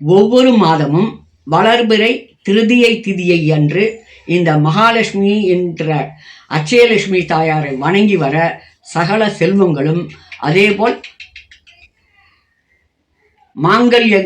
ஒவ்வொரு மாதமும் வளர்பிறை திருதியை திதியை அன்று இந்த மகாலட்சுமி என்ற அச்சயலட்சுமி தாயாரை வணங்கி வர சகல செல்வங்களும் அதேபோல் மாங்கல்ய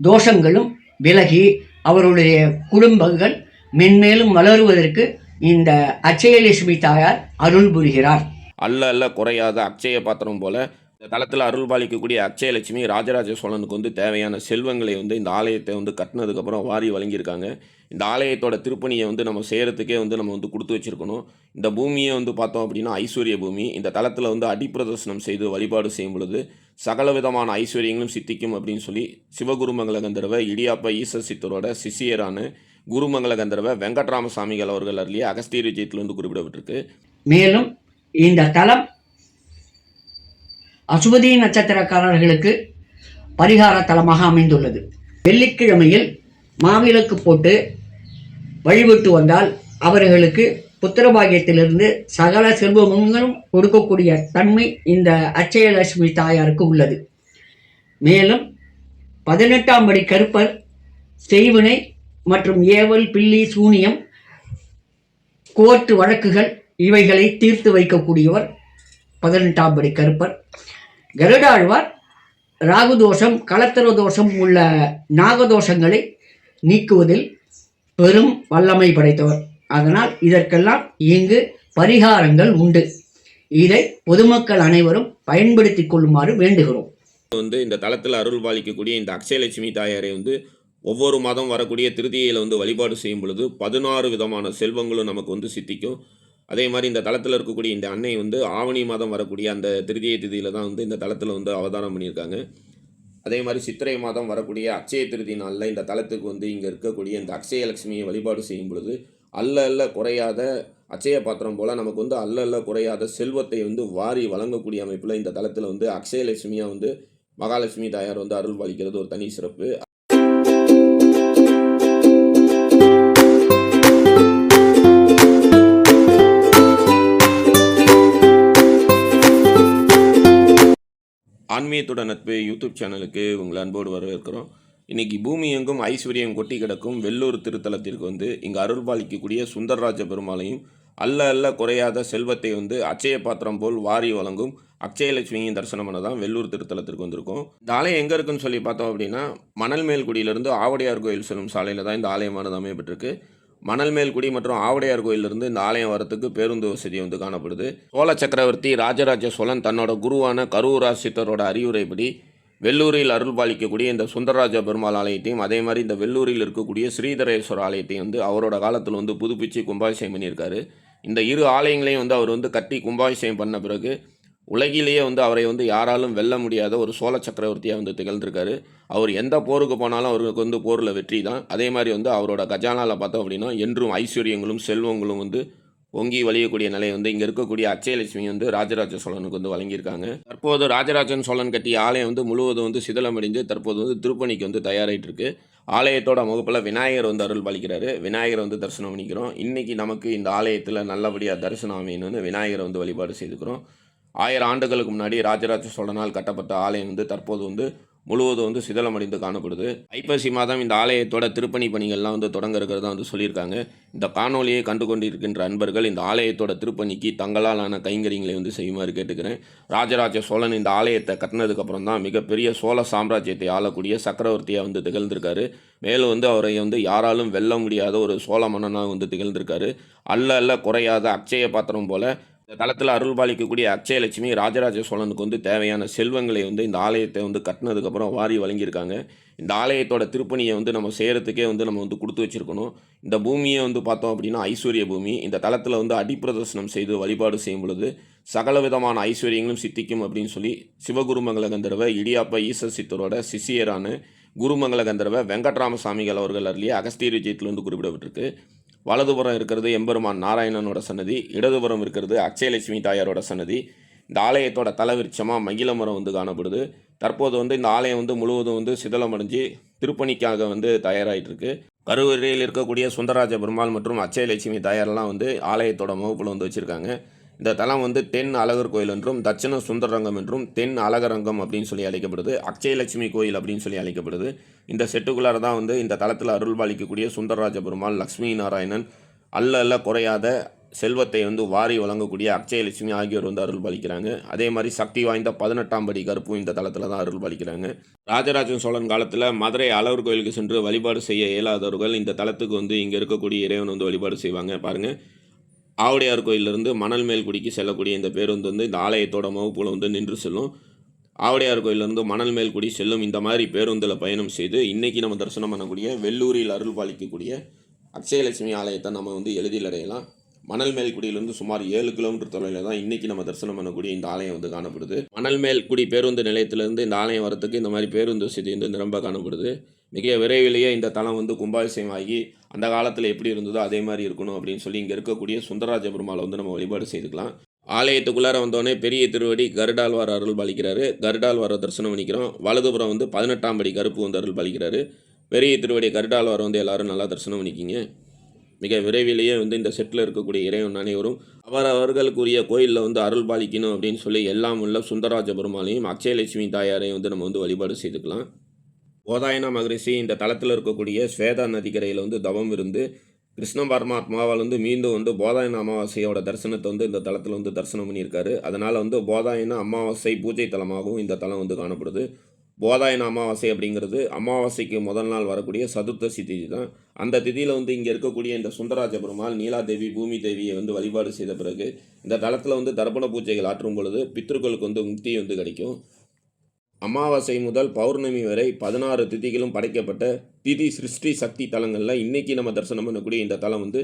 தோஷங்களும் விலகி அவருடைய குடும்பங்கள் மென்மேலும் வளருவதற்கு இந்த அச்சயலட்சுமி தாயார் அருள் புரிகிறார். அல்ல அல்ல குறையாத அக்ஷய பாத்திரம் போல இந்த தளத்தில் அருள் பாலிக்கக்கூடிய அக்ஷயலட்சுமி ராஜராஜ சோழனுக்கு வந்து தேவையான செல்வங்களை வந்து இந்த ஆலயத்தை வந்து கட்டினதுக்கப்புறம் வாரி வழங்கியிருக்காங்க. இந்த ஆலயத்தோட திருப்பணியை வந்து நம்ம செய்கிறதுக்கே வந்து நம்ம வந்து கொடுத்து வச்சுருக்கணும். இந்த பூமியை வந்து பார்த்தோம் அப்படின்னா ஐஸ்வர்ய பூமி. இந்த தளத்தில் வந்து அடிப்பிரதர்சனம் செய்து வழிபாடு செய்யும் பொழுது சகல விதமான ஐஸ்வர்யங்களும் சித்திக்கும் அப்படின்னு சொல்லி சிவகுருமங்கல கந்தர்வ இடியாப்ப ஈச சித்தரோட சிஷியரான குருமங்கல கந்தர்வ வெங்கட்ராம சாமிகள் அவர்கள் அருளிய அகஸ்தீர் விஜயத்தில் வந்து குறிப்பிடப்பட்டிருக்கு. மேலும் இந்த தலம் அசுபதி நட்சத்திரக்காரர்களுக்கு பரிகார தலமாக அமைந்துள்ளது. வெள்ளிக்கிழமையில் மாவிளக்கு போட்டு வழிபட்டு வந்தால் அவர்களுக்கு புத்திரபாகியத்திலிருந்து சகல செல்வங்களும் கொடுக்கக்கூடிய தன்மை இந்த அச்சயலட்சுமி தாயாருக்கு உள்ளது. மேலும் பதினெட்டாம் படி கருப்பர் செய்வினை மற்றும் ஏவல் பில்லி சூனியம் கோர்ட்டு வழக்குகள் இவைகளை தீர்த்து வைக்கக்கூடியவர் பதினெட்டாம் படி கருப்பர். கருடாழ்வார் ராகுதோஷம் கலத்தர தோஷம் உள்ள நாகதோஷங்களை நீக்குவதில் பெரும் வல்லமை படைத்தவர். அதனால் இதற்கெல்லாம் இங்கு பரிகாரங்கள் உண்டு. இதை பொதுமக்கள் அனைவரும் பயன்படுத்திக் கொள்ளுமாறு வேண்டுகிறோம். வந்து இந்த தளத்தில் அருள் பாலிக்கக்கூடிய இந்த அக்ஷயலட்சுமி தாயாரை வந்து ஒவ்வொரு மாதம் வரக்கூடிய திருதியில் வந்து வழிபாடு செய்யும் பொழுது பதினாறு விதமான செல்வங்களும் நமக்கு வந்து சித்திக்கும். அதே மாதிரி இந்த தளத்தில் இருக்கக்கூடிய இந்த அன்னை வந்து ஆவணி மாதம் வரக்கூடிய அந்த திருதியை திதியில் தான் வந்து இந்த தளத்தில் வந்து அவதாரம் பண்ணியிருக்காங்க. அதே மாதிரி சித்திரை மாதம் வரக்கூடிய அக்ஷய திருதி நாளில் இந்த தளத்துக்கு வந்து இங்கே இருக்கக்கூடிய இந்த அக்ஷயலட்சுமியை வழிபாடு செய்யும் பொழுது அல்ல அல்ல குறையாத அச்சய பாத்திரம் போல் நமக்கு வந்து அல்ல அல்ல குறையாத செல்வத்தை வந்து வாரி வழங்கக்கூடிய அமைப்பில் இந்த தளத்தில் வந்து அக்ஷயலட்சுமியாக வந்து மகாலட்சுமி தாயார் வந்து அருள் பாலிக்கிறது ஒரு தனி சிறப்பு. ஆன்மீகத்தோட நட்பு யூடியூப் சேனலுக்கு உங்களை அன்போடு வரவேற்கிறோம். இன்னைக்கு பூமி எங்கும் ஐஸ்வர்யம் கொட்டி கிடக்கும் வெள்ளூர் திருத்தலத்திற்கு வந்து இங்கே அருள் பாலிக்கக்கூடிய சுந்தரராஜ பெருமாளையும் அல்ல அல்ல குறையாத செல்வத்தை வந்து அச்சய பாத்திரம் போல் வாரி வழங்கும் அக்ஷயலட்சுமியின் தரிசனம் பண்ண தான் வெள்ளூர் திருத்தலத்திற்கு வந்திருக்கோம். இந்த ஆலயம் எங்கே இருக்குன்னு சொல்லி பார்த்தோம் அப்படின்னா மணல் மேல்குடியிலிருந்து கோயில் செல்லும் சாலையில் தான் இந்த ஆலயமானது அமையப்பட்டிருக்கு. மணல்மேல்குடி மற்றும் ஆவடையார் கோயிலிருந்து இந்த ஆலயம் வரத்துக்கு பேருந்து வசதி வந்து காணப்படுது. சோழ சக்கரவர்த்தி ராஜராஜ சோழன் தன்னோட குருவான கரூரா சித்தரோட அறிவுரைப்படி வெள்ளூரில் அருள் பாலிக்கக்கூடிய இந்த சுந்தரராஜ பெருமாள் ஆலயத்தையும் அதே மாதிரி இந்த வெள்ளூரில் இருக்கக்கூடிய ஸ்ரீதரேஸ்வரர் ஆலயத்தையும் வந்து அவரோட காலத்தில் வந்து புதுப்பிச்சு கும்பாபிஷேகம் பண்ணியிருக்காரு. இந்த இரு ஆலயங்களையும் வந்து அவர் வந்து கட்டி கும்பாபிஷேகம் பண்ண பிறகு உலகிலேயே வந்து அவரை வந்து யாராலும் வெல்ல முடியாத ஒரு சோழ சக்கரவர்த்தியாக வந்து திகழ்ந்திருக்காரு. அவர் எந்த போருக்கு போனாலும் அவருக்கு வந்து போரில் வெற்றி தான். அதே மாதிரி வந்து அவரோட கஜானாவில் பார்த்தோம் அப்படின்னா என்றும் ஐஸ்வர்யங்களும் செல்வங்களும் வந்து ஒங்கி வழியக்கூடிய நிலை வந்து இங்கே இருக்கக்கூடிய அச்சயலட்சுமி வந்து ராஜராஜ சோழனுக்கு வந்து வழங்கியிருக்காங்க. தற்போது ராஜராஜன் சோழன் கட்டிய ஆலயம் வந்து முழுவதும் வந்து சிதிலமடைஞ்சு தற்போது வந்து திருப்பணிக்கு வந்து தயாராகிட்டு இருக்கு ஆலயத்தோட முகப்பில் விநாயகர் வந்து அருள் பாலிக்கிறாரு. விநாயகர் வந்து தரிசனம் பண்ணிக்கிறோம். இன்றைக்கி நமக்கு இந்த ஆலயத்தில் நல்லபடியாக தரிசனம் அமையணும்னு விநாயகரை வந்து வழிபாடு செய்துக்கிறோம். ஆயிரம் ஆண்டுகளுக்கு முன்னாடி ராஜராஜ சோழனால் கட்டப்பட்ட ஆலயம் வந்து தற்போது வந்து முழுவதும் வந்து சிதலமடைந்து காணப்படுது. ஐப்பசி மாதம் இந்த ஆலயத்தோட திருப்பணி பணிகள்லாம் வந்து தொடங்க இருக்கிறதா வந்து சொல்லியிருக்காங்க. இந்த காணொலியை கண்டு கொண்டிருக்கின்ற அன்பர்கள் இந்த ஆலயத்தோட திருப்பணிக்கு தங்களாலான கைங்கரியங்களை வந்து செய்யுமாறு கேட்டுக்கிறேன். ராஜராஜ சோழன் இந்த ஆலயத்தை கட்டினதுக்கப்புறம் தான் மிகப்பெரிய சோழ சாம்ராஜ்யத்தை ஆளக்கூடிய சக்கரவர்த்தியாக வந்து திகழ்ந்திருக்காரு. மேலும் வந்து அவரை வந்து யாராலும் வெல்ல முடியாத ஒரு சோழ மன்னனாக வந்து திகழ்ந்திருக்காரு. அல்ல அல்ல குறையாத அக்ஷய பாத்திரம் போல இந்த தளத்தில் அருள் பாலிக்கக்கூடிய அக்ஷயலட்சுமி ராஜராஜ சோழனுக்கு வந்து தேவையான செல்வங்களை வந்து இந்த ஆலயத்தை வந்து கட்டினதுக்கப்புறம் வாரி வழங்கியிருக்காங்க. இந்த ஆலயத்தோட திருப்பணியை வந்து நம்ம செய்கிறதுக்கே வந்து நம்ம வந்து கொடுத்து வச்சுருக்கணும். இந்த பூமியை வந்து பார்த்தோம் அப்படின்னா ஐஸ்வர்ய பூமி. இந்த தளத்தில் வந்து அடிப்பிரதர்சனம் செய்து வழிபாடு செய்யும் பொழுது சகல விதமான ஐஸ்வர்யங்களும் சித்திக்கும் அப்படின்னு சொல்லி சிவகுருமங்கல கந்தர்வ இடியாப்ப ஈச சித்தரோட சிஷியரான குருமங்கல கந்தர்வ வெங்கட்ராம சாமிகள் அவர்கள் அருளிய அகஸ்தீர் விஜயத்தில் வந்து குறிப்பிடப்பட்டிருக்கு. வலதுபுறம் இருக்கிறது எம்பெருமான் நாராயணனோட சன்னதி இடதுபுறம் இருக்கிறது அக்ஷயலட்சுமி தாயாரோட சன்னதி. இந்த ஆலயத்தோட தலவிருட்சமாக மகிழ மரம் வந்து காணப்படுது. தற்போது வந்து இந்த ஆலயம் வந்து முழுவதும் வந்து சிதலமடைஞ்சு திருப்பணிக்காக வந்து தயாராகிட்டு இருக்கு கருவறையில் இருக்கக்கூடிய சுந்தரராஜ பெருமாள் மற்றும் அச்சயலட்சுமி தாயாரெல்லாம் வந்து ஆலயத்தோட முகப்பில் வந்து வச்சுருக்காங்க. இந்த தலம் வந்து தென் அழகர் கோயில் என்றும் தட்சிண சுந்தரரங்கம் என்றும் தென் அழகரங்கம் அப்படின்னு சொல்லி அழைக்கப்படுது அக்ஷயலட்சுமி கோயில் அப்படின்னு சொல்லி அழைக்கப்படுது. இந்த செட்டுக்குள்ளார தான் வந்து இந்த தலத்தில் அருள் பாலிக்கக்கூடிய சுந்தரராஜ பெருமாள் லக்ஷ்மி நாராயணன் அல்ல அல்ல குறையாத செல்வத்தை வந்து வாரி வழங்கக்கூடிய அக்ஷயலட்சுமி ஆகியோர் வந்து அருள் பாலிக்கிறாங்க அதே மாதிரி சக்தி வாய்ந்த பதினெட்டாம் படி கருப்பும் இந்த தளத்தில் தான் அருள் பாலிக்கிறாங்க ராஜராஜ சோழன் காலத்தில் மதுரை அழகர் கோயிலுக்கு சென்று வழிபாடு செய்ய இயலாதவர்கள் இந்த தளத்துக்கு வந்து இங்கே இருக்கக்கூடிய இறைவன் வந்து வழிபாடு செய்வாங்க. பாருங்கள் ஆவுடையார் கோயிலிருந்து மணல் மேல்குடிக்கு செல்லக்கூடிய இந்த பேருந்து வந்து இந்த ஆலயத்தோட முகப்புல வந்து நின்று செல்லும். ஆவுடையார் கோயிலிருந்து மணல் மேல்குடி செல்லும் இந்த மாதிரி பேருந்தில் பயணம் செய்து இன்றைக்கி நம்ம தரிசனம் பண்ணக்கூடிய வெள்ளூரில் அருள் பாலிக்கக்கூடிய அக்ஷயலட்சுமி ஆலயத்தை நம்ம வந்து எளிதில் அடையலாம். மணல் மேல்குடியிலிருந்து சுமார் ஏழு கிலோமீட்டர் தொலைவில் தான் இன்றைக்கி நம்ம தரிசனம் பண்ணக்கூடிய இந்த ஆலயம் வந்து காணப்படுது. மணல் மேல்குடி பேருந்து நிலையத்திலேருந்து இந்த ஆலயம் வரத்துக்கு இந்த மாதிரி பேருந்து வசதி வந்து நிரம்ப காணப்படுது. மிக விரைவிலேயே இந்த தலம் வந்து கும்பாபிஷேகம் ஆகி அந்த காலத்தில் எப்படி இருந்ததோ அதே மாதிரி இருக்கணும் அப்படின்னு சொல்லி இங்கே இருக்கக்கூடிய சுந்தரராஜ பெருமாளை வந்து நம்ம வழிபாடு செய்துக்கலாம். ஆலயத்துக்குள்ளார வந்தோடனே பெரிய திருவடி கருடாழ்வார் அருள் பாலிக்கிறாரு கருடாழ்வாரை தரிசனம் பண்ணிக்கிறோம். வலதுபுறம் வந்து பதினெட்டாம் படி கருப்பு வந்து அருள் பாலிக்கிறாரு பெரிய திருவடி கருடாழ்வார் வந்து எல்லாரும் நல்லா தரிசனம் பண்ணிக்கிங்க. மிக விரைவிலேயே வந்து இந்த செட்டில் இருக்கக்கூடிய இறைவன் அனைவரும் அவர் அவர்களுக்குரிய கோயிலில் வந்து அருள் பாலிக்கணும் அப்படின்னு சொல்லி எல்லாம் உள்ள சுந்தரராஜ பெருமாளையும் அக்ஷயலட்சுமி தாயாரையும் வந்து நம்ம வந்து வழிபாடு செய்துக்கலாம். ஓதாயனா மகரிஷி இந்த தளத்தில் இருக்கக்கூடிய ஸ்வேதா நதிக்கரையில் வந்து தவம் இருந்து கிருஷ்ண பரமாத்மாவால் வந்து மீண்டும் வந்து போதாயன அமாவாசையோட தரிசனத்தை வந்து இந்த தளத்தில் வந்து தரிசனம் பண்ணியிருக்காரு. அதனால் வந்து போதாயன அமாவாசை பூஜை தலமாகவும் இந்த தலம் வந்து காணப்படுது. போதாயன அமாவாசை அப்படிங்கிறது அமாவாசைக்கு முதல் நாள் வரக்கூடிய சதுர்த்தசி திதி தான் அந்த திதியில் வந்து இங்கே இருக்கக்கூடிய இந்த சுந்தராஜ பெருமாள் நீலாதேவி பூமி தேவியை வந்து வழிபாடு செய்த பிறகு இந்த தளத்தில் வந்து தர்ப்பண பூஜைகள் ஆற்றும் பொழுது பித்ருக்களுக்கு வந்து முக்தி வந்து கிடைக்கும். அமாவாசை முதல் பௌர்ணமி வரை பதினாறு திதிகளும் படைக்கப்பட்ட திதி சிருஷ்டி சக்தி தலங்களில் இன்றைக்கி நம்ம தரிசனம் பண்ணக்கூடிய இந்த தலம் வந்து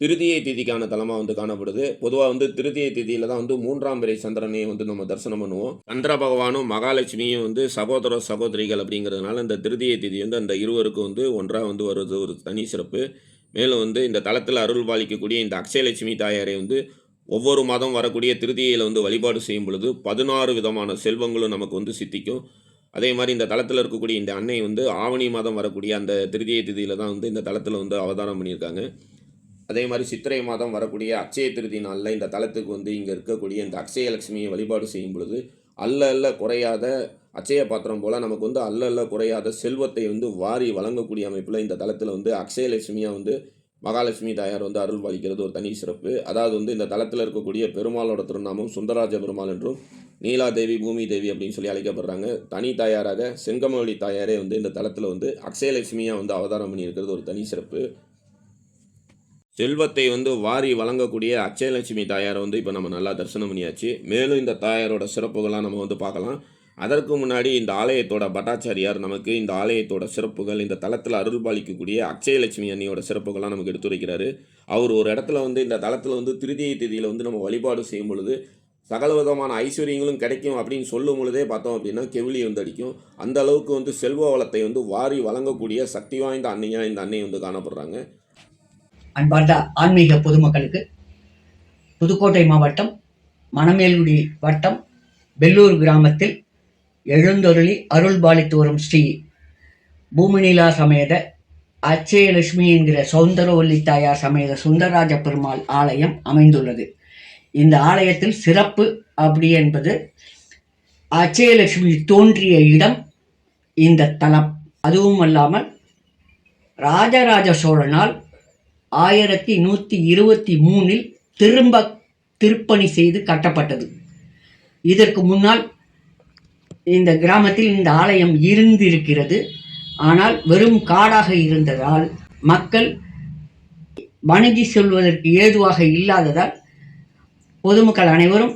திருதியை திதிக்கான தலமாக வந்து காணப்படுது. பொதுவாக வந்து திருதியை திதியில் தான் வந்து மூன்றாம் பிறை சந்திரனையும் வந்து நம்ம தரிசனம் பண்ணுவோம். சந்திர பகவானும் மகாலட்சுமியும் வந்து சகோதர சகோதரிகள் அப்படிங்கிறதுனால இந்த திருதியை திதி வந்து அந்த இருவருக்கும் வந்து ஒன்றாக வந்து வருது. ஒரு தனி சிறப்பு. மேலும் வந்து இந்த தலத்தில் அருள் பாலிக்கக்கூடிய இந்த அக்ஷயலட்சுமி தாயாரை வந்து ஒவ்வொரு மாதம் வரக்கூடிய திருதியையில் வந்து வழிபாடு செய்யும் பொழுது பதினாறு விதமான செல்வங்களும் நமக்கு வந்து சித்திக்கும். அதே மாதிரி இந்த தளத்தில் இருக்கக்கூடிய இந்த அன்னை வந்து ஆவணி மாதம் வரக்கூடிய அந்த திருதியை திதியில் தான் வந்து இந்த தளத்தில் வந்து அவதாரம் பண்ணியிருக்காங்க. அதே மாதிரி சித்திரை மாதம் வரக்கூடிய அக்ஷய திருதி நாளில் இந்த தளத்துக்கு வந்து இங்கே இருக்கக்கூடிய இந்த அக்ஷயலட்சுமியை வழிபாடு செய்யும் பொழுது அல்ல அல்ல குறையாத அச்சய பாத்திரம் போல் நமக்கு வந்து அல்ல அல்ல குறையாத செல்வத்தை வந்து வாரி வழங்கக்கூடிய அமைப்பில் இந்த தளத்தில் வந்து அக்ஷயலட்சுமியாக வந்து மகாலட்சுமி தாயார் வந்து அருள் பாலிக்கிறது ஒரு தனி சிறப்பு. அதாவது வந்து இந்த தளத்தில் இருக்கக்கூடிய பெருமாளோட திருநாமம் சுந்தராஜ பெருமாள் என்றும் நீலாதேவி பூமி தேவி அப்படின்னு சொல்லி அழைக்கப்படுறாங்க. தனி தாயாராக செங்கமொழி தாயாரே வந்து இந்த தளத்தில் வந்து அக்ஷயலட்சுமியாக வந்து அவதாரம் பண்ணியிருக்கிறது ஒரு தனி சிறப்பு. செல்வத்தை வந்து வாரி வழங்கக்கூடிய அக்ஷயலட்சுமி தாயாரை வந்து இப்போ நம்ம நல்லா தரிசனம் பண்ணியாச்சு. மேலும் இந்த தாயாரோட சிறப்புகள்லாம் நம்ம வந்து பார்க்கலாம். அதற்கு முன்னாடி இந்த ஆலயத்தோட பட்டாச்சாரியார் நமக்கு இந்த ஆலயத்தோட சிறப்புகள் இந்த தளத்தில் அருள் பாலிக்கக்கூடிய அக்ஷயலட்சுமி அன்னியோட சிறப்புகள்லாம் நமக்கு எடுத்துரைக்கிறாரு அவர் ஒரு இடத்துல வந்து இந்த தளத்தில் வந்து திருதியை தேதியில் வந்து நம்ம வழிபாடு செய்யும் பொழுது சகல விதமான ஐஸ்வர்யங்களும் கிடைக்கும் அப்படின்னு சொல்லும் பொழுதே பார்த்தோம் அப்படின்னா கெவிலி வந்து அடிக்கும். அந்த அளவுக்கு வந்து செல்வ வளத்தை வந்து வாரி வழங்கக்கூடிய சக்தி வாய்ந்த அன்னையாக இந்த அன்னை வந்து காணப்படுறாங்க. அன்பார்ந்த ஆன்மீக பொதுமக்களுக்கு புதுக்கோட்டை மாவட்டம் மணமேல்குடி வட்டம் வெள்ளூர் கிராமத்தில் எழுந்தொருளி அருள் பாலித்து வரும் ஸ்ரீ பூமிநிலா சமேத அச்சயலட்சுமி என்கிற சௌந்தரவல்லி தாயார் சமேத சுந்தரராஜ பெருமாள் ஆலயம் அமைந்துள்ளது. இந்த ஆலயத்தில் சிறப்பு அப்படி என்பது அச்சயலட்சுமி தோன்றிய இடம் இந்த தலம். அதுவும் அல்லாமல் ராஜராஜ சோழனால் ஆயிரத்தி நூற்றி இருபத்தி மூணில் திரும்ப திருப்பணி செய்து கட்டப்பட்டது. இதற்கு முன்னால் இந்த கிராமத்தில் இந்த ஆலயம் இருந்திருக்கிறது. ஆனால் வெறும் காடாக இருந்ததால் மக்கள் வணங்கி செல்வதற்கு ஏதுவாக இல்லாததால் பொதுமக்கள் அனைவரும்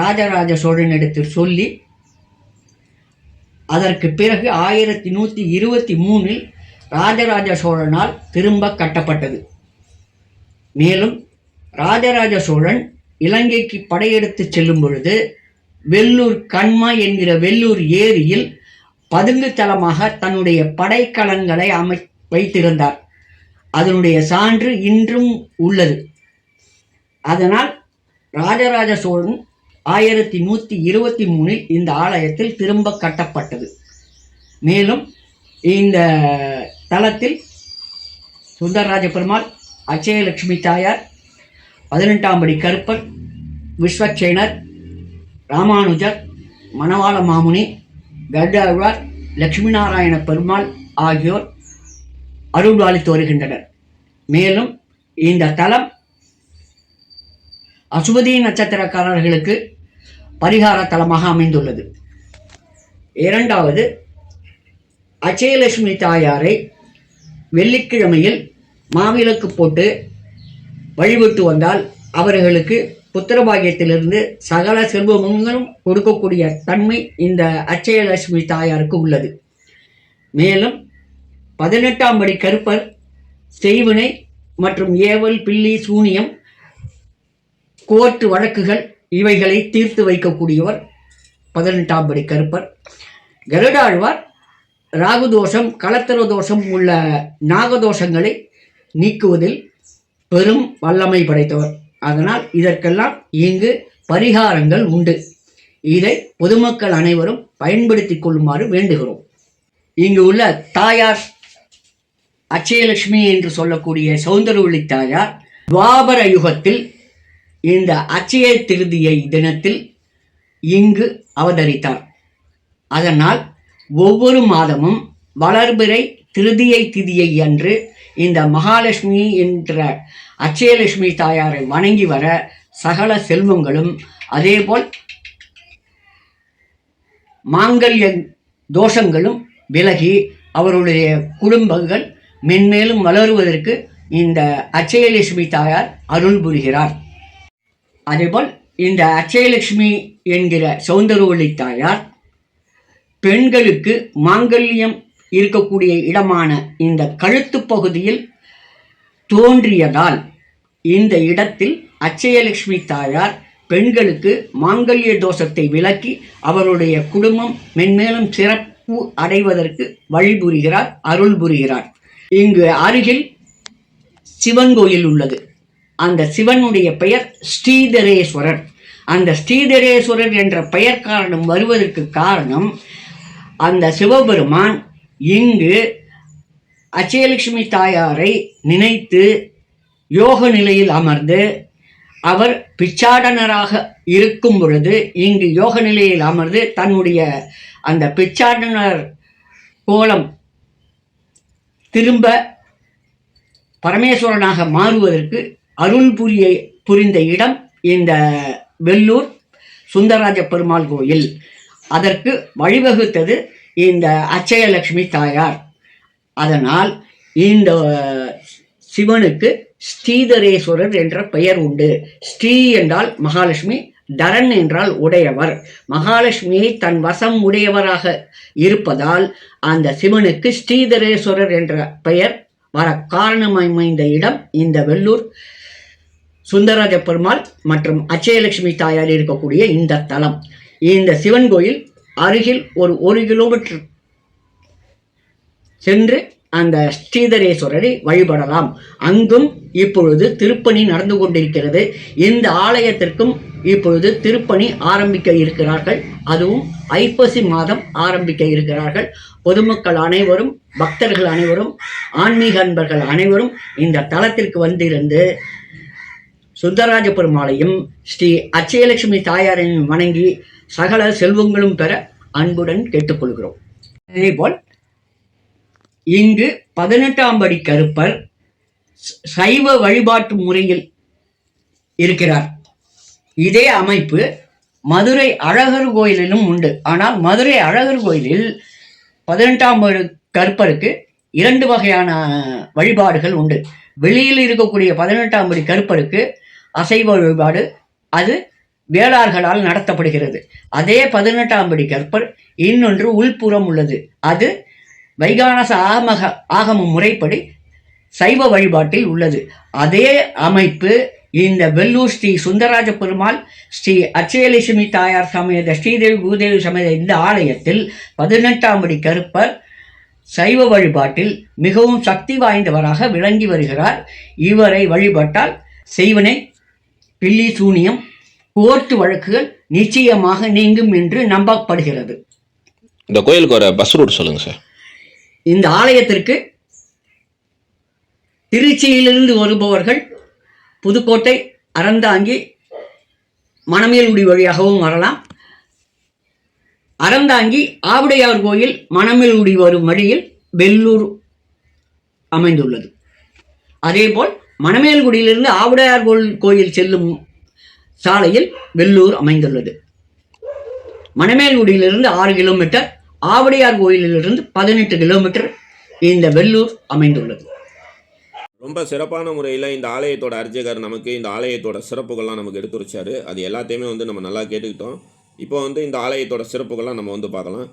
ராஜராஜ சோழனிடத்தில் சொல்லி அதற்கு பிறகு ஆயிரத்தி நூற்றி இருபத்தி மூணில் ராஜராஜ சோழனால் திரும்ப கட்டப்பட்டது. மேலும் ராஜராஜ சோழன் இலங்கைக்கு படையெடுத்து செல்லும் பொழுது வெள்ளூர் கண்மா என்கிற வெள்ளூர் ஏரியில் பதுங்கு தளமாக தன்னுடைய படைக்கலங்களை அமை வைத்திருந்தார். அதனுடைய சான்று இன்றும் உள்ளது. அதனால் ராஜராஜ சோழன் ஆயிரத்தி நூற்றி இருபத்தி மூணில் இந்த ஆலயத்தில் திரும்ப கட்டப்பட்டது. மேலும் இந்த தலத்தில் சுந்தரராஜ பெருமாள் அச்சயலட்சுமி தாயார் பதினெட்டாம் படி கருப்பர் விஸ்வச்சேனர் ராமானுஜர் மணவாள மாமுனி கருடாழ்வார் லட்சுமி நாராயண பெருமாள் ஆகியோர் அருள்வாளித்து வருகின்றனர். மேலும் இந்த தலம் அசுபதி நட்சத்திரக்காரர்களுக்கு பரிகார தலமாக அமைந்துள்ளது. இரண்டாவது அச்சயலட்சுமி தாயாரை வெள்ளிக்கிழமையில் மாவிளக்கு போட்டு வழிபட்டு வந்தால் அவர்களுக்கு புத்திரபாகியத்திலிருந்து சகல செல்வங்களும் கொடுக்கக்கூடிய தன்மை இந்த அச்சயலட்சுமி தாயாருக்கு உள்ளது. மேலும் பதினெட்டாம் படி கருப்பர் செய்வினை மற்றும் ஏவல் பில்லி சூனியம் கோர்ட்டு வழக்குகள் இவைகளை தீர்த்து வைக்கக்கூடியவர் பதினெட்டாம் படி கருப்பர். கருடாழ்வார் ராகுதோஷம் கலத்திர தோஷம் உள்ள நாகதோஷங்களை நீக்குவதில் பெரும் வல்லமை படைத்தவர். அதனால் இதற்கெல்லாம் இங்கு பரிகாரங்கள் உண்டு. இதை பொதுமக்கள் அனைவரும் பயன்படுத்திக் கொள்ளுமாறு வேண்டுகிறோம். இங்கு உள்ள தாயார் அச்சயலட்சுமி என்று சொல்லக்கூடிய சௌந்தரவள்ளி தாயார் துவாபர யுகத்தில் இந்த அச்சய திருதியை தினத்தில் இங்கு அவதரித்தார். அதனால் ஒவ்வொரு மாதமும் வளர்பிறை திருதியை திதியை அன்று இந்த மகாலட்சுமி என்ற அச்சயலட்சுமி தாயாரை வணங்கி வர சகல செல்வங்களும் அதேபோல் மாங்கல்ய தோஷங்களும் விலகி அவருடைய குடும்பங்கள் மென்மேலும் வளருவதற்கு இந்த அச்சயலட்சுமி தாயார் அருள் புரிகிறார். அதேபோல் இந்த அச்சயலட்சுமி என்கிற சௌந்தரவள்ளி தாயார் பெண்களுக்கு மாங்கல்யம் இருக்கக்கூடிய இடமான இந்த கழுத்து பகுதியில் தோன்றியதால் இந்த இடத்தில் அச்சயலட்சுமி தாயார் பெண்களுக்கு மாங்கல்ய தோஷத்தை விலக்கி அவருடைய குடும்பம் மென்மேலும் சிறப்பு அடைவதற்கு வழிபுரிகிறார் அருள் புரிகிறார். இங்கு அருகில் சிவன் கோயில் உள்ளது. அந்த சிவனுடைய பெயர் ஸ்ரீதரேஸ்வரர். அந்த ஸ்ரீதரேஸ்வரர் என்ற பெயர் காரணம் வருவதற்கு காரணம் அந்த சிவபெருமான் இங்கு அச்சயலட்சுமி தாயாரை நினைத்து யோக நிலையில் அமர்ந்து அவர் பிச்சாடனராக இருக்கும் பொழுது இங்கு யோக நிலையில் அமர்ந்து தன்னுடைய அந்த பிச்சாடனர் கோலம் திரும்ப பரமேஸ்வரனாக மாறுவதற்கு அருள் புரிய புரிந்த இடம் இந்த வெள்ளூர் சுந்தரராஜ பெருமாள் கோயில். அதற்கு வழிவகுத்தது இந்த அச்சயலட்சுமி தாயார். அதனால் இந்த சிவனுக்கு ஸ்ரீதரேஸ்வரர் என்ற பெயர் உண்டு. ஸ்ரீ என்றால் மகாலட்சுமி தரன் என்றால் உடையவர். மகாலட்சுமியை தன் வசம் உடையவராக இருப்பதால் அந்த சிவனுக்கு ஸ்ரீதரேஸ்வரர் என்ற பெயர் வர காரணமமைந்த இடம் இந்த வெள்ளூர். சுந்தரராஜ பெருமாள் மற்றும் அச்சயலட்சுமி தாயார் இருக்கக்கூடிய இந்த தலம். இந்த சிவன் கோயில் அருகில் ஒரு ஒரு கிலோமீட்டர் சென்று அந்த ஸ்ரீதரேஸ்வரரை வழிபடலாம். அங்கும் இப்பொழுது திருப்பணி நடந்து கொண்டிருக்கிறது. இந்த ஆலயத்திற்கும் இப்பொழுது திருப்பணி ஆரம்பிக்க இருக்கிறார்கள். அதுவும் ஐப்பசி மாதம் ஆரம்பிக்க இருக்கிறார்கள். பொதுமக்கள் அனைவரும் பக்தர்கள் அனைவரும் ஆன்மீக அன்பர்கள் அனைவரும் இந்த தளத்திற்கு வந்திருந்து சுந்தரராஜ பெருமாளையும் ஸ்ரீ அச்சயலட்சுமி தாயாரையும் வணங்கி சகல செல்வங்களும் பெற அன்புடன் கேட்டுக்கொள்கிறோம். அதேபோல் இங்கு பதினெட்டாம் படி கருப்பர் சைவ வழிபாட்டு முறையில் இருக்கிறார். இதே அமைப்பு மதுரை அழகர் கோயிலிலும் உண்டு. ஆனால் மதுரை அழகர் கோயிலில் பதினெட்டாம் படி கருப்பருக்கு இரண்டு வகையான வழிபாடுகள் உண்டு. வெளியில் இருக்கக்கூடிய பதினெட்டாம் படி கருப்பருக்கு அசைவ வழிபாடு அது வேளார்களால் நடத்தப்படுகிறது. அதே பதினெட்டாம் படி கற்பர் இன்னொன்று உள்புறம் உள்ளது. அது வைகானச ஆமக ஆகம முறைப்படி சைவ வழிபாட்டில் உள்ளது. அதே அமைப்பு இந்த வெல்லூர் ஸ்ரீ சுந்தரராஜ பெருமாள் ஸ்ரீ அச்சயலட்சுமி தாயார் சமேத ஸ்ரீதேவி பூதேவி சமேத இந்த ஆலயத்தில் பதினெட்டாம் படி கருப்பர் சைவ வழிபாட்டில் மிகவும் சக்தி வாய்ந்தவராக விளங்கி வருகிறார். இவரை வழிபட்டால் செய்வனை பில்லி சூனியம் கோர்ட்டு வழக்குகள் நிச்சயமாக நீங்கும் என்று நம்பப்படுகிறது. இந்த கோயிலுக்கு வர பஸ் ரூட் சொல்லுங்கள் சார் இந்த ஆலயத்திற்கு திருச்சியிலிருந்து வருபவர்கள் புதுக்கோட்டை அறந்தாங்கி மணமேல்குடி வழியாகவும் வரலாம். அறந்தாங்கி ஆவுடையார் கோயில் மணமேல்குடி வரும் வழியில் வெள்ளூர் அமைந்துள்ளது. அதேபோல் மணமேல்குடியிலிருந்து ஆவுடையார் கோயில் கோயில் செல்லும் சாலையில் வெள்ளூர் அமைந்துள்ளது. மணமேல்குடியிலிருந்து ஆறு கிலோமீட்டர் ஆவுடையார் கோயிலிலிருந்து பதினெட்டு கிலோமீட்டர் இந்த வெள்ளூர் அமைந்துள்ளது. ரொம்ப சிறப்பான முறையில் இந்த ஆலயத்தோட அர்ச்சகர் நமக்கு இந்த ஆலயத்தோட சிறப்புகள்லாம் நமக்கு எடுத்துரைச்சாரு அது எல்லாத்தையுமே வந்து நம்ம நல்லா கேட்டுக்கிட்டோம். இப்போ வந்து இந்த ஆலயத்தோட சிறப்புகள்லாம் நம்ம வந்து பார்க்கலாம்.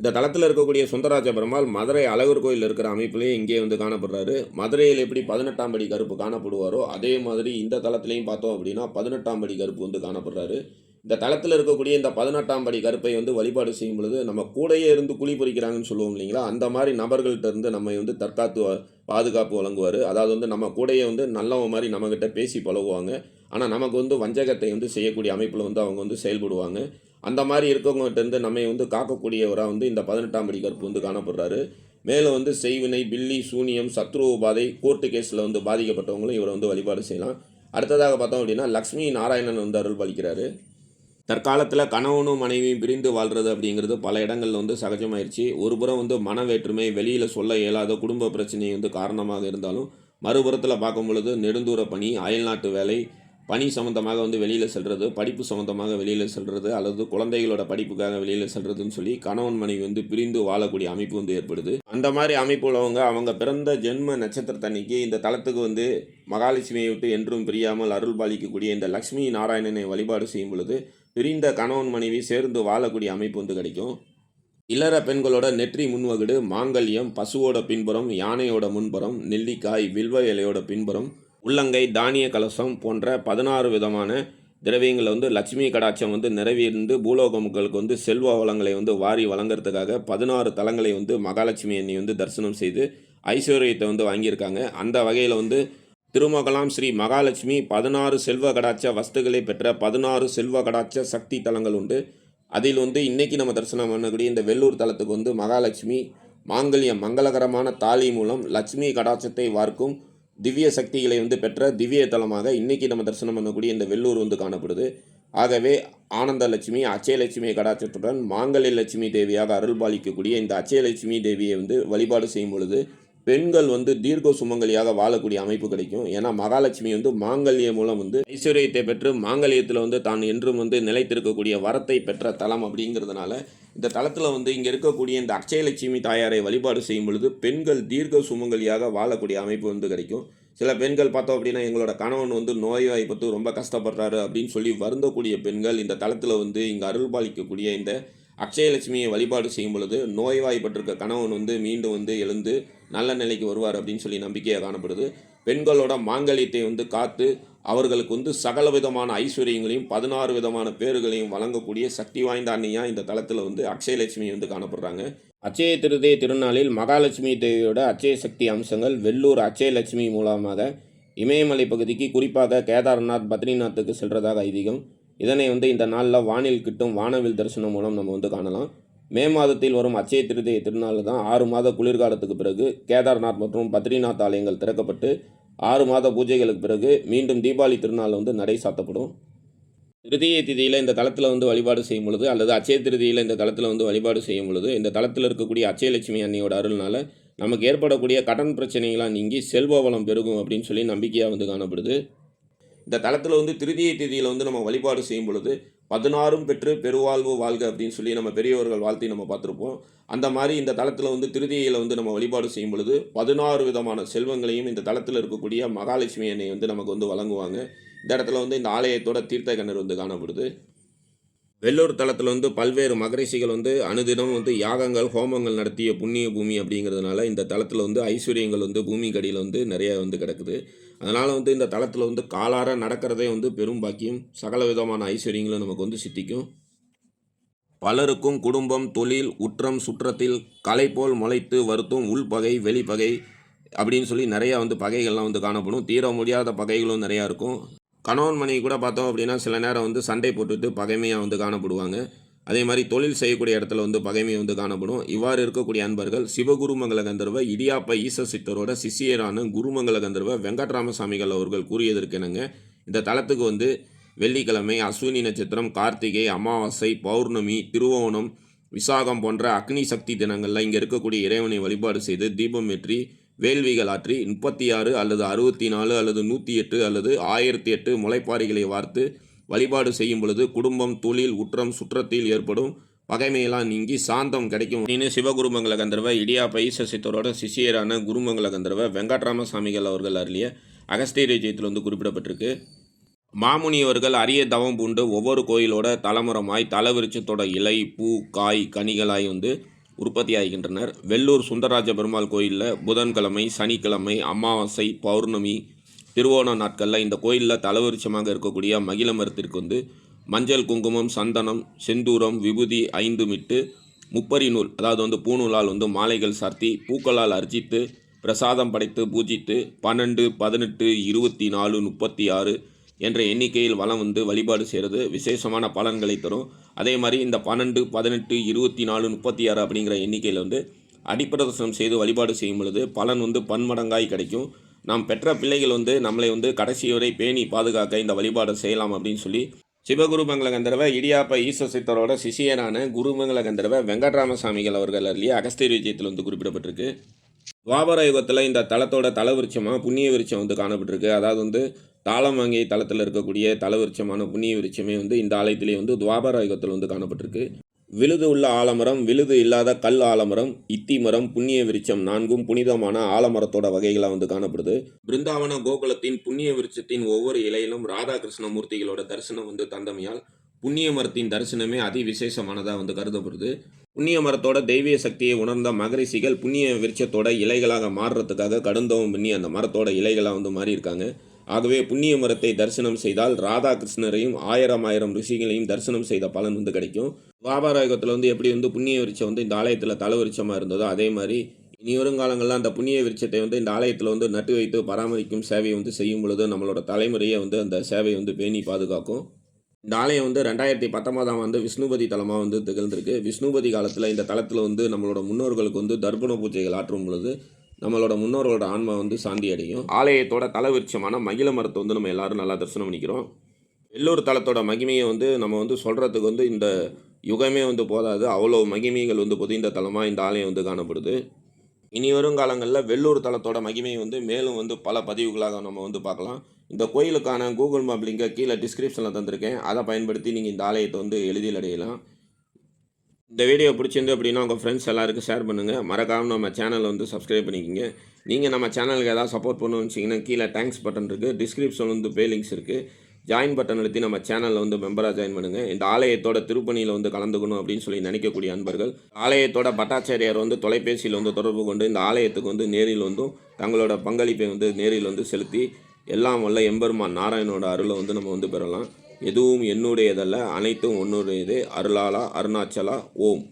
இந்த தளத்தில் இருக்கக்கூடிய சுந்தராஜ பெருமாள் மதுரை அழகர் கோயில் இருக்கிற அமைப்புலேயே இங்கே வந்து காணப்படுறாரு. மதுரையில் எப்படி பதினெட்டாம் படி கருப்பு காணப்படுவாரோ அதே மாதிரி இந்த தளத்துலையும் பார்த்தோம் அப்படின்னா பதினெட்டாம் படி கருப்பு வந்து காணப்படுறாரு. இந்த தளத்தில் இருக்கக்கூடிய இந்த பதினெட்டாம் படி கருப்பை வந்து வழிபாடு செய்யும் பொழுது நம்ம கூடையே இருந்து குழி பொறிக்கிறாங்கன்னு சொல்லுவோம் இல்லைங்களா? அந்த மாதிரி நபர்கள்ட்ட இருந்து நம்ம வந்து தற்காத்து வ- பாதுகாப்பு வழங்குவார். அதாவது வந்து நம்ம கூடையே வந்து நல்லவன் மாதிரி நம்மக்கிட்ட பேசி பழகுவாங்க. ஆனால் நமக்கு வந்து வஞ்சகத்தை வந்து செய்யக்கூடிய அமைப்பில் வந்து அவங்க வந்து செயல்படுவாங்க. அந்த மாதிரி இருக்கவங்ககிட்ட இருந்து நம்மை வந்து காக்கக்கூடியவராக வந்து இந்த பதினெட்டாம் படி கருப்பு வந்து காணப்படுறாரு. மேலும் வந்து செய்வினை பில்லி சூனியம் சத்ரு உபாதை கோர்ட்டு கேஸில் வந்து பாதிக்கப்பட்டவங்களும் இவரை வந்து வழிபாடு செய்யலாம். அடுத்ததாக பார்த்தோம் அப்படின்னா லக்ஷ்மி நாராயணன் வந்து அருள் பாலிக்கிறாரு தற்காலத்தில் கணவனும் மனைவியும் பிரிந்து வாழ்கிறது அப்படிங்கிறது பல இடங்களில் வந்து சகஜமாயிருச்சு. ஒரு புறம் வந்து மன வேற்றுமை வெளியில் சொல்ல இயலாத குடும்ப பிரச்சனை வந்து காரணமாக இருந்தாலும் மறுபுறத்தில் பார்க்கும் பொழுது நெடுந்தூர பணி அயல்நாட்டு வேலை பணி சம்மந்தமாக வந்து வெளியில் செல்வது படிப்பு சம்மந்தமாக வெளியில் செல்வது அல்லது குழந்தைகளோட படிப்புக்காக வெளியில் செல்றதுன்னு சொல்லி கணவன் மனைவி வந்து பிரிந்து வாழக்கூடிய அமைப்பு வந்து ஏற்படுது. அந்த மாதிரி அமைப்பு உள்ளவங்க அவங்க பிறந்த ஜென்ம நட்சத்திரத்தன்னைக்கு இந்த தளத்துக்கு வந்து மகாலட்சுமியை விட்டு என்றும் பிரியாமல் அருள் பாலிக்கக்கூடிய இந்த லக்ஷ்மி நாராயணனை வழிபாடு செய்யும் பொழுது பிரிந்த கணவன் மனைவி சேர்ந்து வாழக்கூடிய அமைப்பு வந்து கிடைக்கும். இல்லற பெண்களோட நெற்றி முன்வகுடு மாங்கல்யம் பசுவோட பின்புறம் யானையோட முன்புறம் நெல்லிக்காய் வில்வ இலையோட பின்புறம் உள்ளங்கை தானிய கலசம் போன்ற பதினாறு விதமான திரவியங்களை வந்து லட்சுமி கடாட்சம் வந்து நிறைவிருந்து பூலோக மக்களுக்கு வந்து செல்வ வளங்களை வந்து வாரி வழங்குறதுக்காக பதினாறு தலங்களை வந்து மகாலட்சுமி அன்னை வந்து தரிசனம் செய்து ஐஸ்வர்யத்தை வந்து வாங்கியிருக்காங்க. அந்த வகையில் வந்து திருமகலாம் ஸ்ரீ மகாலட்சுமி பதினாறு செல்வ கடாட்ச வஸ்துகளை பெற்ற பதினாறு செல்வ கடாட்ச சக்தி தலங்கள் உண்டு. அதில் வந்து இன்றைக்கி நம்ம தரிசனம் பண்ணக்கூடிய இந்த வெள்ளூர் தலத்துக்கு வந்து மகாலட்சுமி மாங்கல்யம் மங்களகரமான தாலி மூலம் லட்சுமி கடாட்சத்தை வார்க்கும் திவ்ய சக்திகளை வந்து பெற்ற திவ்ய தலமாக இன்னைக்கு நம்ம தரிசனம் பண்ணக்கூடிய இந்த வெள்ளூர் வந்து காணப்படுது. ஆகவே ஆனந்த லட்சுமி அச்சயலட்சுமி கடாட்சத்துடன் மாங்கல்ய லட்சுமி தேவியாக அருள்பாலிக்கக்கூடிய இந்த அச்சயலட்சுமி தேவியை வந்து வழிபாடு செய்யும் பொழுது பெண்கள் வந்து தீர்க்க சுமங்கலியாக வாழக்கூடிய அமைப்பு கிடைக்கும். ஏன்னா மகாலட்சுமி வந்து மாங்கல்யம் மூலம் வந்து ஐஸ்வர்யத்தை பெற்று மாங்கல்யத்தில் வந்து தான் என்றும் வந்து நிலைத்திருக்கக்கூடிய வரத்தை பெற்ற தலம் அப்படிங்கிறதுனால இந்த தளத்தில் வந்து இங்கே இருக்கக்கூடிய இந்த அக்ஷயலட்சுமி தாயாரை வழிபாடு செய்யும் பொழுது பெண்கள் தீர்க்க சுமங்கலியாக வாழக்கூடிய அமைப்பு வந்து கிடைக்கும். சில பெண்கள் பார்த்தோம் அப்படின்னா எங்களோட கணவன் வந்து நோய்வாய்ப்பட்டு ரொம்ப கஷ்டப்படுறாரு அப்படின்னு சொல்லி வருந்தக்கூடிய பெண்கள் இந்த தளத்தில் வந்து இங்கே அருள்பாலிக்கக்கூடிய இந்த அக்ஷயலட்சுமியை வழிபாடு செய்யும் பொழுது நோய்வாய்ப்பட்டிருக்க கணவன் வந்து மீண்டும் வந்து எழுந்து நல்ல நிலைக்கு வருவார் அப்படின்னு சொல்லி நம்பிக்கையாக காணப்படுது. பெண்களோட மாங்கல்யத்தை வந்து காத்து அவர்களுக்கு வந்து சகல விதமான ஐஸ்வர்யங்களையும் பதினாறு விதமான பேர்களையும் வழங்கக்கூடிய சக்தி வாய்ந்த அன்னையா இந்த தளத்தில் வந்து அக்ஷயலட்சுமி வந்து காணப்படுறாங்க. அச்சய திருதய திருநாளில் மகாலட்சுமி தேவியோட அச்சய சக்தி அம்சங்கள் வெள்ளூர் அச்சயலட்சுமி மூலமாக இமயமலை பகுதிக்கு குறிப்பாக கேதார்நாத் பத்ரிநாத்துக்கு செல்கிறதாக ஐதீகம். இதனை வந்து இந்த நாளில் வானில் கிட்டும் வானவில் தரிசனம் மூலம் நம்ம வந்து காணலாம். மே மாதத்தில் வரும் அச்சய திருதய திருநாள் தான் ஆறு மாத குளிர்காலத்துக்கு பிறகு கேதார்நாத் மற்றும் பத்ரிநாத் ஆலயங்கள் திறக்கப்பட்டு ஆறு மாத பூஜைகளுக்கு பிறகு மீண்டும் தீபாவளி திருநாள் வந்து நடை சாத்தப்படும். திருதிய திதியில் இந்த தளத்தில் வந்து வழிபாடு செய்யும் பொழுது அல்லது அச்சய திருதியில் இந்த தளத்தில் வந்து வழிபாடு செய்யும் பொழுது இந்த தளத்தில் இருக்கக்கூடிய அச்சயலட்சுமி அன்னையோட அருள்னால நமக்கு ஏற்படக்கூடிய கடன் பிரச்சனைகளாக நீங்கி செல்வ வளம் பெருகும் அப்படின்னு சொல்லி நம்பிக்கையாக வந்து காணப்படுது. இந்த தளத்தில் வந்து திருதிய திதியில் வந்து நம்ம வழிபாடு செய்யும் பொழுது பதினாறும் பெற்று பெருவாழ்வு வாழ்க அப்படின்னு சொல்லி நம்ம பெரியவர்கள் வாழ்த்தி நம்ம பார்த்துருப்போம். அந்த மாதிரி இந்த தளத்தில் வந்து திருதியில் வந்து நம்ம வழிபாடு செய்யும் பொழுது பதினாறு விதமான செல்வங்களையும் இந்த தளத்தில் இருக்கக்கூடிய மகாலட்சுமி எண்ணெய் வந்து நமக்கு வந்து வழங்குவாங்க. இந்த இடத்துல வந்து இந்த ஆலயத்தோட தீர்த்த கிணறு வந்து காணப்படுது. வெள்ளூர் தளத்தில் வந்து பல்வேறு மகரிஷிகள் வந்து அனுதினம் வந்து யாகங்கள் ஹோமங்கள் நடத்திய புண்ணிய பூமி அப்படிங்கிறதுனால இந்த தளத்தில் வந்து ஐஸ்வர்யங்கள் வந்து பூமி கடியில் வந்து நிறைய வந்து கிடக்குது. அதனால் வந்து இந்த தளத்தில் வந்து காலார நடக்கிறதே வந்து பெரும் பாக்கியம். சகல விதமான ஐஸ்வர்யங்களும் நமக்கு வந்து சித்திக்கும். பலருக்கும் குடும்பம் தொழில் உற்றம் சுற்றத்தில் கலை போல் முளைத்து வருத்தும் உள்பகை வெளிப்பகை அப்படின்னு சொல்லி நிறையா வந்து பகைகள்லாம் வந்து காணப்படும். தீர முடியாத பகைகளும் நிறையா இருக்கும். கணவன் மனைவி கூட பார்த்தோம் அப்படின்னா சில நேரம் வந்து சண்டை போட்டுட்டு பகைமையாக வந்து காணப்படுவாங்க. அதே மாதிரி தொழில் செய்யக்கூடிய இடத்துல வந்து பகைமை வந்து காணப்படும். இவ்வாறு இருக்கக்கூடிய அன்பர்கள் சிவகுருமங்கல கந்தர்வ இடியாப்ப ஈச சித்தரோட சிஷியரான குருமங்கல கந்தர்வ வெங்கட்ராமசாமிகள் அவர்கள் கூறியதற்கு என்னங்க இந்த தளத்துக்கு வந்து வெள்ளிக்கிழமை அஸ்வினி நட்சத்திரம் கார்த்திகை அமாவாசை பௌர்ணமி திருவோணம் விசாகம் போன்ற அக்னி சக்தி தினங்களில் இங்கே இருக்கக்கூடிய இறைவனை வழிபாடு செய்து தீபம் ஏற்றி வேள்விகள் ஆற்றி முப்பத்தி ஆறு அல்லது அறுபத்தி நாலு அல்லது நூற்றி எட்டு அல்லது ஆயிரத்தி எட்டு முளைப்பாறைகளை வார்த்து வழிபாடு செய்யும் பொழுது குடும்பம் தொழில் உற்றம் சுற்றத்தில் ஏற்படும் பகைமையெல்லாம் நீங்கி சாந்தம் கிடைக்கும். அப்படின்னு சிவகுருமங்கல கந்தர்வ இடியாப்பை சசித்தரோட சிஷியரான குருமங்கல கந்தர்வ வெங்கட்ராம சாமிகள் அவர்கள் அருளிய அகஸ்திய ஜெயத்தில் வந்து குறிப்பிடப்பட்டிருக்கு. மாமுனி அவர்கள் அரிய தவம் பூண்டு ஒவ்வொரு கோயிலோட தலைமுறமாய் தலவிருச்சத்தோட இலை பூ காய் கனிகளாய் வந்து உற்பத்தி ஆகின்றனர் வெள்ளூர் சுந்தரராஜ பெருமாள் கோயிலில் புதன்கிழமை சனிக்கிழமை அமாவாசை பௌர்ணமி திருவோண நாட்களில் இந்த கோயிலில் தலவிருச்சமாக இருக்கக்கூடிய மகிழ மரத்திற்கு வந்து மஞ்சள் குங்குமம் சந்தனம் செந்தூரம் விபூதி ஐந்து மிட்டு முப்பரி நூல் அதாவது வந்து பூநூலால் வந்து மாலைகள் சார்த்தி பூக்களால் அர்ச்சித்து பிரசாதம் படைத்து பூஜித்து பன்னெண்டு பதினெட்டு இருபத்தி நாலு முப்பத்தி ஆறு என்ற எண்ணிக்கையில் வலம் வந்து வழிபாடு செய்கிறது விசேஷமான பலன்களை தரும். அதே மாதிரி இந்த பன்னெண்டு பதினெட்டு இருபத்தி நாலு முப்பத்தி ஆறு அப்படிங்கிற எண்ணிக்கையில் வந்து அடிப்பிரதர்சனம் செய்து வழிபாடு செய்யும் பொழுது பலன் வந்து பன்மடங்காய் கிடைக்கும். நாம் பெற்ற பிள்ளைகள் வந்து நம்மளை வந்து கடைசி வரை பேணி பாதுகாக்க இந்த வழிபாடை செய்யலாம் அப்படின்னு சொல்லி சிவகுருமங்கல கந்தர்வ இடியாப்ப ஈஸ்வர சித்தரோட சிஷியனான குருமங்கல கந்தர்வ வெங்கட்ராமசாமிகள் அவர்கள் அருளிய அகஸ்திய விஜயத்தில் வந்து குறிப்பிடப்பட்டிருக்கு. துவாபர யுகத்தில் இந்த தலத்தோட தலவிருச்சமாக புண்ணிய விருச்சம் வந்து காணப்பட்டிருக்கு. அதாவது வந்து தாளம் வாங்கிய தளத்தில் இருக்கக்கூடிய தலவிருச்சமான புண்ணிய விருச்சமே வந்து இந்த ஆலயத்திலே வந்து துவாபர யுகத்தில் வந்து காணப்பட்டிருக்கு. விழுது உள்ள ஆலமரம் விழுது இல்லாத கல் ஆலமரம் இத்தி மரம் புண்ணிய விருட்சம் நான்கும் புனிதமான ஆலமரத்தோட வகைகளாக வந்து காணப்படுது. பிருந்தாவன கோகுலத்தின் புண்ணிய விருட்சத்தின் ஒவ்வொரு இலையிலும் ராதாகிருஷ்ண மூர்த்திகளோட தரிசனம் வந்து தந்தமையால் புண்ணிய மரத்தின் தரிசனமே அதி விசேஷமானதாக வந்து கருதப்படுது. புண்ணிய மரத்தோட தெய்வீக சக்தியை உணர்ந்த மகரிஷிகள் புண்ணிய விருட்சத்தோட இலைகளாக மாறுறதுக்காக கடுந்தவம் பண்ணி அந்த மரத்தோட இலைகளாக வந்து மாறியிருக்காங்க. ஆகவே புண்ணிய மரத்தை தரிசனம் செய்தால் ராதாகிருஷ்ணரையும் ஆயிரம் ஆயிரம் ரிஷிகளையும் தரிசனம் செய்த பலன் வந்து கிடைக்கும். துவாபராயுகத்தில் வந்து எப்படி வந்து புண்ணிய விருட்சம் வந்து இந்த ஆலயத்தில் தல விருட்சமாக இருந்ததோ அதே மாதிரி இனி வருங்காலங்களில் அந்த புண்ணிய விருட்சத்தை வந்து இந்த ஆலயத்தில் வந்து நட்டு வைத்து பராமரிக்கும் சேவையை வந்து செய்யும் பொழுது நம்மளோட தலைமுறையை வந்து அந்த சேவையை வந்து பேணி பாதுகாக்கும். இந்த ஆலயம் வந்து ரெண்டாயிரத்தி பத்தொன்பதாம் ஆண்டு விஷ்ணுபதி தலமாக வந்து திகழ்ந்திருக்கு. விஷ்ணுபதி காலத்தில் இந்த தலத்தில் வந்து நம்மளோட முன்னோர்களுக்கு வந்து தர்ப்பண பூஜைகள் ஆற்றும் பொழுது நம்மளோட முன்னோர்களோட ஆன்மா வந்து சாந்தி அடையும். ஆலயத்தோட தலைவிருட்சமான மகிழ மரத்தை வந்து நம்ம எல்லாரும் நல்லா தரிசனம் பண்ணிக்கிறோம். எல்லோர் தலத்தோட மகிமையை வந்து நம்ம வந்து சொல்கிறதுக்கு வந்து இந்த யுகமே வந்து போதாது. அவ்வளோ மகிமைகள் வந்து புதிந்த தலமாக இந்த ஆலயம் வந்து காணப்படுது. இனி வரும் காலங்களில் வெள்ளூர் தலத்தோட மகிமையை வந்து மேலும் வந்து பல பதிவுகளாக நம்ம வந்து பார்க்கலாம். இந்த கோயிலுக்கான கூகுள் மேப் லிங்கை கீழே டிஸ்கிரிப்ஷனில் தந்திருக்கேன். அதை பயன்படுத்தி நீங்கள் இந்த ஆலயத்தை வந்து எளிதில் அடையலாம். இந்த வீடியோ பிடிச்சிருந்து அப்படின்னா உங்கள் ஃப்ரெண்ட்ஸ் எல்லாருக்கும் ஷேர் பண்ணுங்கள் மறக்காமல் நம்ம சேனலை வந்து சப்ஸ்கிரைப் பண்ணிக்கோங்க. நீங்கள் நம்ம சேனலுக்கு ஏதாவது சப்போர்ட் பண்ணணும்னு வச்சிங்கன்னா கீழே தேங்க்ஸ் பட்டன் இருக்குது டிஸ்கிரிப்ஷன் வந்து பே லிங்க்ஸ் இருக்குது ஜாயின் பட்டன் அழுத்தி நம்ம சேனலில் வந்து மெம்பராக ஜாயின் பண்ணுங்கள் இந்த ஆலயத்தோட திருப்பணியில் வந்து கலந்துக்கணும் அப்படின்னு சொல்லி நினைக்கக்கூடிய அன்பர்கள் ஆலயத்தோட பட்டாச்சாரியார் வந்து தொலைபேசியில் வந்து தொடர்பு கொண்டு இந்த ஆலயத்துக்கு வந்து நேரில் வந்தும் தங்களோட பங்களிப்பை வந்து நேரில் வந்து செலுத்தி எல்லாம் வல்ல எம்பெருமான் நாராயணோட அருளை வந்து நம்ம வந்து பெறலாம். எதுவும் என்னுடையதல்ல அனைத்தும் உன்னுடையது. அருளாலா அருணாச்சலா ஓம்.